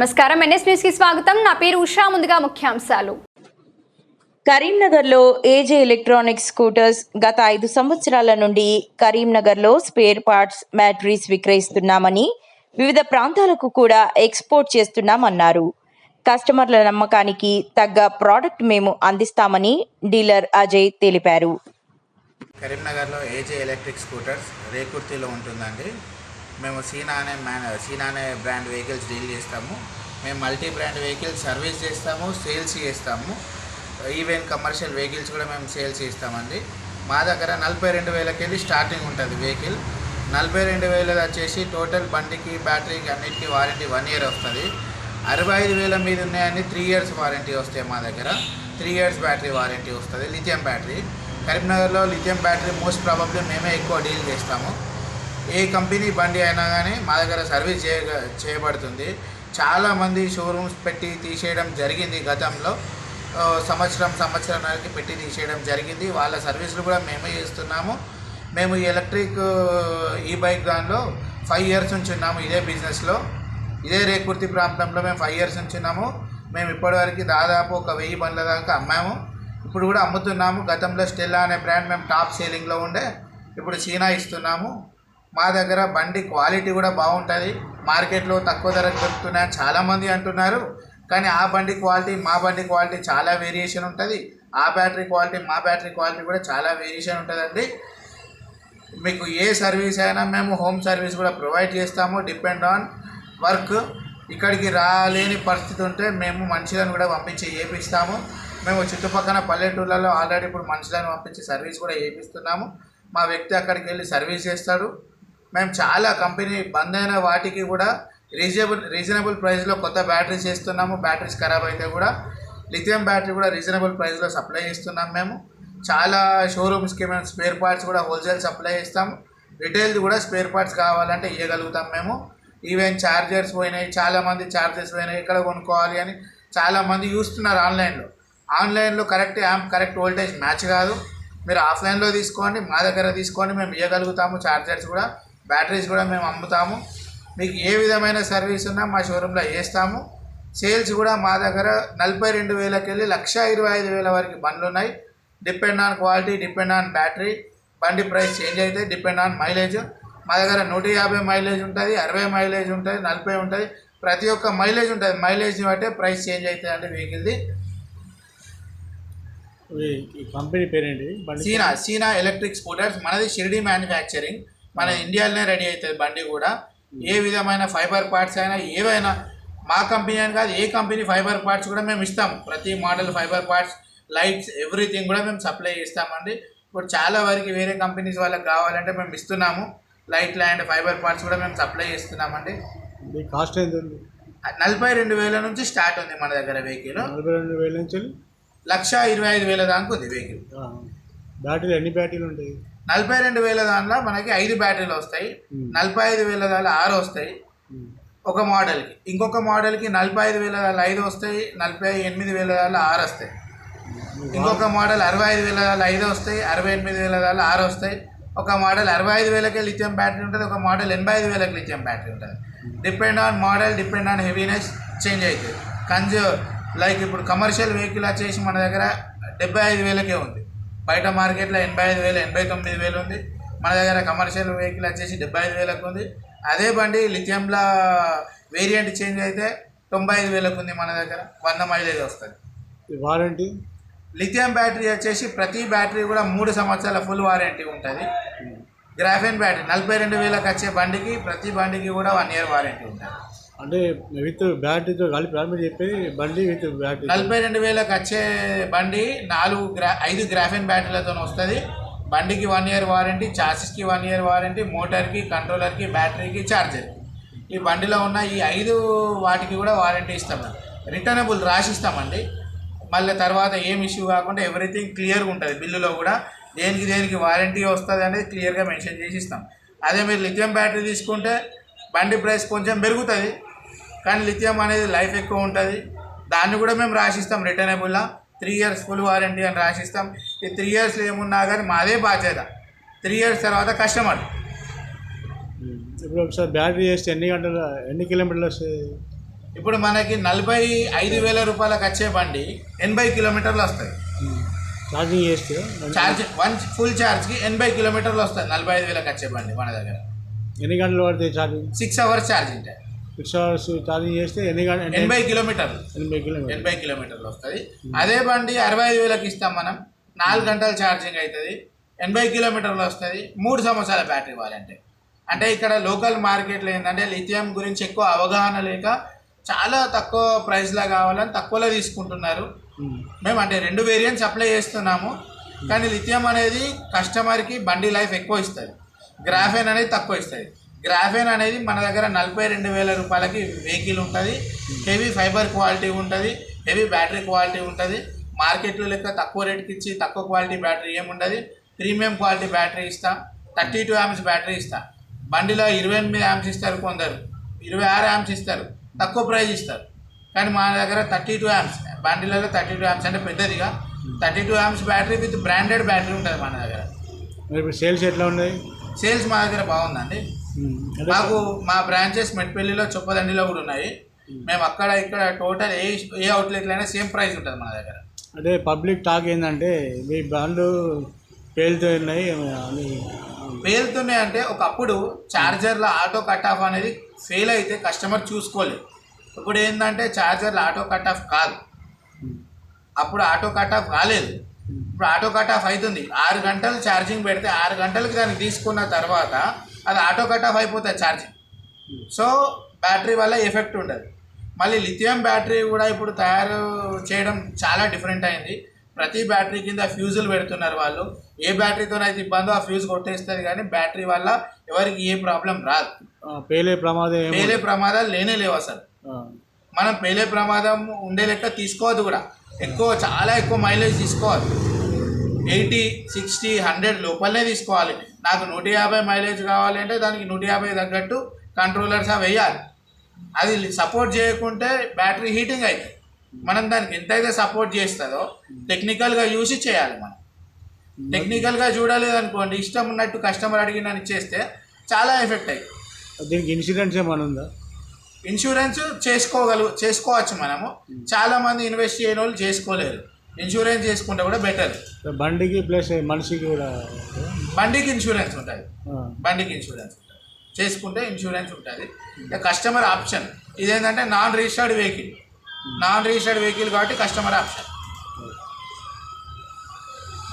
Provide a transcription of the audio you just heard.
నమస్కారం. ఎన్ఎస్ న్యూస్కి స్వాగతం. నా పేరు ఉషా. ముందుగా ముఖ్యాంశాలు. కరీంనగర్లో ఏజే ఎలక్ట్రానిక్స్ స్కూటర్స్ గత ఐదు సంవత్సరాల నుండి కరీంనగర్లో స్పేర్ పార్ట్స్ బ్యాటరీస్ విక్రయిస్తున్నామని వివిధ ప్రాంతాలకు కూడా ఎక్స్పోర్ట్ చేస్తున్నామన్నారు. కస్టమర్ల నమ్మకానికి తగ్గ ప్రోడక్ట్ మేము అందిస్తామని డీలర్ అజయ్ తెలిపారు. కరీంనగర్లో ఏజే ఎలక్ట్రిక్ స్కూటర్స్ రేకుర్తిలో ఉంటుందండి. మేము సీనా అనే మ్యాన్ సీనా అనే బ్రాండ్ వెహికల్స్ డీల్ చేస్తాము. మేము మల్టీ బ్రాండ్ వెహికల్స్ సర్వీస్ చేస్తాము సేల్స్ చేస్తాము. ఈవెన్ కమర్షియల్ వెహికల్స్ కూడా మేము సేల్స్ చేస్తామండి. మా దగ్గర నలభై రెండు వేలకి వెళ్ళి స్టార్టింగ్ ఉంటుంది వెహికల్. నలభై రెండు వేలది వచ్చేసి టోటల్ బండికి బ్యాటరీకి అన్నిటికీ వారంటీ వన్ ఇయర్ వస్తుంది. అరవై ఐదు వేల మీద ఉన్నాయని త్రీ ఇయర్స్ వారంటీ వస్తాయి మా దగ్గర. త్రీ ఇయర్స్ బ్యాటరీ వారంటీ వస్తుంది లిథియం బ్యాటరీ. కరీంనగర్లో లిథియం బ్యాటరీ మోస్ట్ ప్రాబబ్లీ మేమే ఎక్కువ డీల్ చేస్తాము. ఏ కంపెనీ బండి అయినా కానీ మా దగ్గర సర్వీస్ చేయ చేయబడుతుంది. చాలామంది షోరూమ్స్ పెట్టి తీసేయడం జరిగింది గతంలో. సంవత్సరం సంవత్సరానికి పెట్టి తీసేయడం జరిగింది. వాళ్ళ సర్వీసులు కూడా మేమే చేస్తున్నాము. మేము ఎలక్ట్రిక్ ఈ బైక్ దానిలో ఫైవ్ ఇయర్స్ నుంచి ఉన్నాము ఇదే బిజినెస్లో. ఇదే రేకుర్తి ప్రాంతంలో మేము ఫైవ్ ఇయర్స్ నుంచి ఉన్నాము. మేము ఇప్పటివరకు దాదాపు ఒక వెయ్యి బండ్ల దాకా అమ్మాము. ఇప్పుడు కూడా అమ్ముతున్నాము. గతంలో స్టెల్లా అనే బ్రాండ్ మేము టాప్ సేలింగ్లో ఉండే. ఇప్పుడు చీనా ఇస్తున్నాము. మా దగ్గర బండి క్వాలిటీ కూడా బాగుంటుంది. మార్కెట్లో తక్కువ ధరకు దొరుకుతున్నాయని చాలామంది అంటున్నారు. కానీ ఆ బండి క్వాలిటీ మా బండి క్వాలిటీ చాలా వేరియేషన్ ఉంటుంది. ఆ బ్యాటరీ క్వాలిటీ మా బ్యాటరీ క్వాలిటీ కూడా చాలా వేరియేషన్ ఉంటుందండి. మీకు ఏ సర్వీస్ అయినా మేము హోమ్ సర్వీస్ కూడా ప్రొవైడ్ చేస్తాము. Depend on work. ఇక్కడికి రాలేని పరిస్థితి ఉంటే మేము మనుషులను కూడా పంపించి చేపిస్తాము మేము చుట్టుపక్కల పల్లెటూళ్ళలో ఆల్రెడీ ఇప్పుడు మనుషులను పంపించి సర్వీస్ కూడా చేపిస్తున్నాము మా వ్యక్తి అక్కడికి వెళ్ళి సర్వీస్ చేస్తాడు. మేము చాలా కంపెనీ బంద్ అయిన వాటికి కూడా రీజనబుల్ రీజనబుల్ ప్రైస్లో కొత్త బ్యాటరీస్ చేస్తున్నాము. బ్యాటరీస్ ఖరాబ్ అయితే కూడా లిథియం బ్యాటరీ కూడా రీజనబుల్ ప్రైస్లో సప్లై చేస్తున్నాం మేము. చాలా షోరూమ్స్కి మేము స్పేర్ పార్ట్స్ కూడా హోల్సేల్ సప్లై చేస్తాం రిటైల్ది కూడా స్పేర్ పార్ట్స్ కావాలంటే ఇవ్వగలుగుతాం మేము. ఈవెన్ ఛార్జర్స్ పోయినాయి చాలామంది ఛార్జర్స్ పోయినాయి. ఎక్కడ కొనుక్కోవాలి అని చాలామంది చూస్తున్నారు ఆన్లైన్లో ఆన్లైన్లో correct amp correct voltage match కాదు. మీరు ఆఫ్లైన్లో తీసుకోండి మా దగ్గర తీసుకోండి మేము ఇవ్వగలుగుతాము ఛార్జర్స్ కూడా. బ్యాటరీస్ కూడా మేము అమ్ముతాము. మీకు ఏ విధమైన సర్వీస్ ఉన్నా మా షోరూంలో చేస్తాము సేల్స్ కూడా మా దగ్గర నలభై రెండు వేలకి వెళ్ళి లక్ష ఇరవై ఐదు వేల వరకు బండ్లు ఉన్నాయి. Depend on quality depend on battery బండి ప్రైస్ చేంజ్ అయితే డిపెండ్ ఆన్ మైలేజ్ మా దగ్గర నూట యాభై మైలేజ్ ఉంటుంది అరవై మైలేజ్ ఉంటుంది నలభై ఉంటుంది. ప్రతి ఒక్క మైలేజ్ ఉంటుంది. మైలేజ్ని బట్టే ప్రైస్ చేంజ్ అవుతుంది అంటే వెహికల్ది కంపెనీ పేరేంటి సీనా సీనా ఎలక్ట్రిక్ స్కూటర్స్ మనది షిరిడి మ్యానుఫ్యాక్చరింగ్ మన ఇండియాలోనే రెడీ అవుతుంది బండి కూడా. ఏ విధమైన ఫైబర్ పార్ట్స్ అయినా ఏవైనా మా కంపెనీ అని కాదు ఏ కంపెనీ ఫైబర్ పార్ట్స్ కూడా మేము ఇస్తాం. ప్రతి model fiber parts lights everything కూడా మేము సప్లై చేస్తామండి. ఇప్పుడు చాలా వరకు వేరే కంపెనీస్ వాళ్ళకి కావాలంటే మేము ఇస్తున్నాము. లైట్ ల్యాండ్ ఫైబర్ పార్ట్స్ కూడా మేము సప్లై చేస్తున్నామండి. ఈ కాస్ట్ ఎంత ఉంది? నలభై రెండు వేల నుంచి స్టార్ట్ ఉంది మన దగ్గర వెహికల్ నలభై రెండు వేల నుంచి? లక్ష ఇరవై ఐదు వేల దాకా ఉంది వెహికల్ బ్యాటరీలు ఎన్ని బ్యాటరీలు ఉంటాయి? నలభై రెండు వేల దాంట్లో మనకి ఐదు బ్యాటరీలు వస్తాయి. నలభై ఐదు వేల దాంట్లో ఆరు వస్తాయి. ఒక మోడల్కి. ఇంకొక మోడల్కి నలభై ఐదు వేల దాంట్లో ఐదు వస్తాయి. నలభై ఎనిమిది వేల దాంట్లో ఆరు వస్తాయి. ఇంకొక మోడల్ అరవై ఐదు వేల దాంట్లో ఐదు వస్తాయి. అరవై ఎనిమిది వేల దాంట్లో ఆరు వస్తాయి. ఒక మోడల్ అరవై ఐదు వేలకే లిథియం బ్యాటరీ ఉంటుంది. ఒక మోడల్ ఎనభై ఐదు వేలకు లిథియం బ్యాటరీ ఉంటుంది. Depend on model depend on heaviness change అవుతుంది. కన్జ్యూ లైక్ ఇప్పుడు కమర్షియల్ వెహికల్ వచ్చేసి మన దగ్గర డెబ్బై ఐదు వేలకే ఉంది. బయట మార్కెట్లో ఎనభై ఐదు వేలు ఎనభై తొమ్మిది వేలు ఉంది. మన దగ్గర కమర్షియల్ వెహికల్ వచ్చేసి డెబ్బై ఐదు వేలకు ఉంది. అదే బండి లిథియంలో వేరియంట్ చేంజ్ అయితే తొంభై ఐదు వేలకు ఉంది మన దగ్గర. వంద మైలేజ్ వస్తుంది. వారంటీ లిథియం బ్యాటరీ వచ్చేసి ప్రతి బ్యాటరీ కూడా మూడు సంవత్సరాల ఫుల్ వారంటీ ఉంటుంది. గ్రాఫెన్ బ్యాటరీ నలభై రెండు వేలకు వచ్చే బండికి ప్రతి బండికి కూడా వన్ ఇయర్ వారంటీ ఉంటుంది. అంటే విత్ బ్యాటరీతో కలిపి రా మీరు చెప్పేది బండి విత్ బ్యాటరీ నలభై రెండు వేలకు వచ్చే బండి నాలుగు గ్రా ఐదు గ్రాఫిన్ బ్యాటరీలతో వస్తుంది. బండికి వన్ ఇయర్ వారంటీ చాసిస్కి వన్ ఇయర్ వారంటీ మోటార్కి కంట్రోలర్కి బ్యాటరీకి ఛార్జర్కి ఈ బండిలో ఉన్న ఈ ఐదు వాటికి కూడా వారంటీ ఇస్తాం. రిటర్నబుల్ రాసిస్తామండి. మళ్ళీ తర్వాత ఏం ఇష్యూ కాకుండా ఎవ్రీథింగ్ క్లియర్గా ఉంటుంది. బిల్లులో కూడా దేనికి దేనికి వారంటీ వస్తుంది అనేది క్లియర్గా మెన్షన్ చేసి ఇస్తాం. అదే మీరు లిథియం బ్యాటరీ తీసుకుంటే బండి ప్రైస్ కొంచెం పెరుగుతుంది. కానీ లిథియం అనేది లైఫ్ ఎక్కువ ఉంటుంది. దాన్ని కూడా మేము రాసిస్తాం రిటర్నబుల్లా త్రీ ఇయర్స్ ఫుల్ వారంటీ అని రాసిస్తాం. ఈ త్రీ ఇయర్స్లో ఏమున్నా కానీ మాదే బాధ్యత. త్రీ ఇయర్స్ తర్వాత కస్టమర్. ఇప్పుడు ఒకసారి బ్యాటరీ చేస్తే ఎన్ని గంటల ఎన్ని కిలోమీటర్లు వస్తాయి? ఇప్పుడు మనకి నలభై ఐదు వేల రూపాయలకు వచ్చే బండి ఎనభై కిలోమీటర్లు వస్తుంది ఛార్జింగ్ చేస్తే ఛార్జ్ వన్ ఫుల్ ఛార్జ్కి ఎనభై కిలోమీటర్లు వస్తుంది నలభై ఐదు వేలకు వచ్చే బండి మన దగ్గర. ఎన్ని గంటలు పడుతుంది charging six hours charging time hours charging చేస్తే ఎన్ని ఎనభై కిలోమీటర్లు. ఎనభై కిలోమీటర్ ఎనభై కిలోమీటర్లు వస్తుంది. అదే బండి అరవై ఐదు వేలకు ఇస్తాం మనం. నాలుగు గంటల ఛార్జింగ్ అవుతుంది ఎనభై కిలోమీటర్లు వస్తుంది. మూడు సంవత్సరాల బ్యాటరీ ఇవ్వాలంటే అంటే ఇక్కడ లోకల్ మార్కెట్లో ఏంటంటే లిథియం గురించి ఎక్కువ అవగాహన లేక చాలా తక్కువ ప్రైస్లో కావాలని తక్కువలో తీసుకుంటున్నారు. మేము అంటే రెండు వేరియంట్స్ అప్లై చేస్తున్నాము. కానీ లిథియం అనేది కస్టమర్కి బండి లైఫ్ ఎక్కువ ఇస్తుంది. గ్రాఫెన్ అనేది తక్కువ ఇస్తుంది. గ్రాఫెన్ అనేది మన దగ్గర నలభై రెండు వేల రూపాయలకి వెహికల్ ఉంటుంది. హెవీ ఫైబర్ క్వాలిటీ ఉంటుంది. హెవీ బ్యాటరీ క్వాలిటీ ఉంటుంది. మార్కెట్లో లెక్క తక్కువ రేట్కి ఇచ్చి తక్కువ క్వాలిటీ బ్యాటరీ ఏముండదు ప్రీమియం క్వాలిటీ బ్యాటరీ ఇస్తాం. థర్టీ టూ యామ్స్ బ్యాటరీ ఇస్తాం. బండిలో ఇరవై ఎనిమిది యామ్స్ ఇస్తారు కొందరు. ఇరవై ఆరు యామ్స్ ఇస్తారు. తక్కువ ప్రైస్ ఇస్తారు. కానీ మా దగ్గర థర్టీ టూ యామ్స్ బండిలలో థర్టీ టూ యామ్స్ అంటే పెద్దదిగా. Thirty two amps battery with branded battery ఉంటుంది మన దగ్గర. సేల్స్ ఎట్లా ఉన్నాయి? సేల్స్ మా దగ్గర బాగుందండి. మాకు మా బ్రాంచెస్ మెట్పల్లిలో చొప్పదండిలో కూడా ఉన్నాయి. మేము అక్కడ ఇక్కడ టోటల్ ఏ ఏ అవుట్లెట్లో అయినా సేమ్ ప్రైస్ ఉంటుంది మన దగ్గర. అంటే పబ్లిక్ టాక్ ఏంటంటే మీ బ్రాండ్ పేలుతూ ఉన్నాయి అని పేలుతున్నాయి అంటే ఒకప్పుడు చార్జర్ల ఆటో కట్ ఆఫ్ అనేది ఫెయిల్ అయితే కస్టమర్ చూసుకోలేదు. ఇప్పుడు ఏంటంటే చార్జర్ల ఆటో కట్ ఆఫ్ కాదు. అప్పుడు ఆటో కట్ ఆఫ్ కాలేదు. ఇప్పుడు ఆటో కట్ ఆఫ్ అవుతుంది ఆరు గంటలు ఛార్జింగ్ పెడితే ఆరు గంటలకి దాన్ని తీసుకున్న తర్వాత అది ఆటో కట్ ఆఫ్ అయిపోతుంది ఛార్జింగ్ సో బ్యాటరీ వల్ల ఎఫెక్ట్ ఉండదు. మళ్ళీ లిథియం బ్యాటరీ కూడా ఇప్పుడు తయారు చేయడం చాలా డిఫరెంట్ అయింది. ప్రతి బ్యాటరీ కింద ఫ్యూజులు పెడుతున్నారు వాళ్ళు. ఏ బ్యాటరీతోనైతే ఇబ్బందో ఆ ఫ్యూజ్ కొట్టేస్తుంది కానీ బ్యాటరీ వల్ల ఎవరికి ఏ ప్రాబ్లం రాదు. పేలే ప్రమాదం పేలే ప్రమాదాలు లేనే లేవు అసలు. మనం పేలే ప్రమాదం ఉండే లెక్క తీసుకోవద్దు కూడా. ఎక్కువ చాలా ఎక్కువ మైలేజ్ తీసుకోవాలి. ఎయిటీ సిక్స్టీ హండ్రెడ్ లోపలనే తీసుకోవాలి. నాకు నూట యాభై మైలేజ్ కావాలి అంటే దానికి నూట యాభై తగ్గట్టు కంట్రోలర్స్ అవి వేయాలి. అది సపోర్ట్ చేయకుంటే బ్యాటరీ హీటింగ్ అవుతుంది మనం దానికి ఎంతైతే సపోర్ట్ చేస్తుందో టెక్నికల్గా చూసి చేయాలి మనం. టెక్నికల్గా చూడలేదు అనుకోండి ఇష్టం ఉన్నట్టు కస్టమర్ అడిగినని చేస్తే చాలా ఎఫెక్ట్ అవుతుంది దీనికి ఇన్సూరెన్స్ ఏమైనా ఉందా? ఇన్సూరెన్స్ చేసుకోగలు చేసుకోవచ్చు మనము. చాలా మంది ఇన్వెస్ట్ చేయని వాళ్ళు చేసుకోలేరు. ఇన్సూరెన్స్ చేసుకుంటే కూడా బెటర్ బండికి ప్లస్ మనిషికి కూడా బండికి ఇన్సూరెన్స్ ఉంటుంది. బండికి ఇన్సూరెన్స్ ఉంటుంది. చేసుకుంటే ఇన్సూరెన్స్ ఉంటుంది. కస్టమర్ ఆప్షన్ ఇదేంటంటే non registered vehicle non registered vehicle కాబట్టి కస్టమర్ ఆప్షన్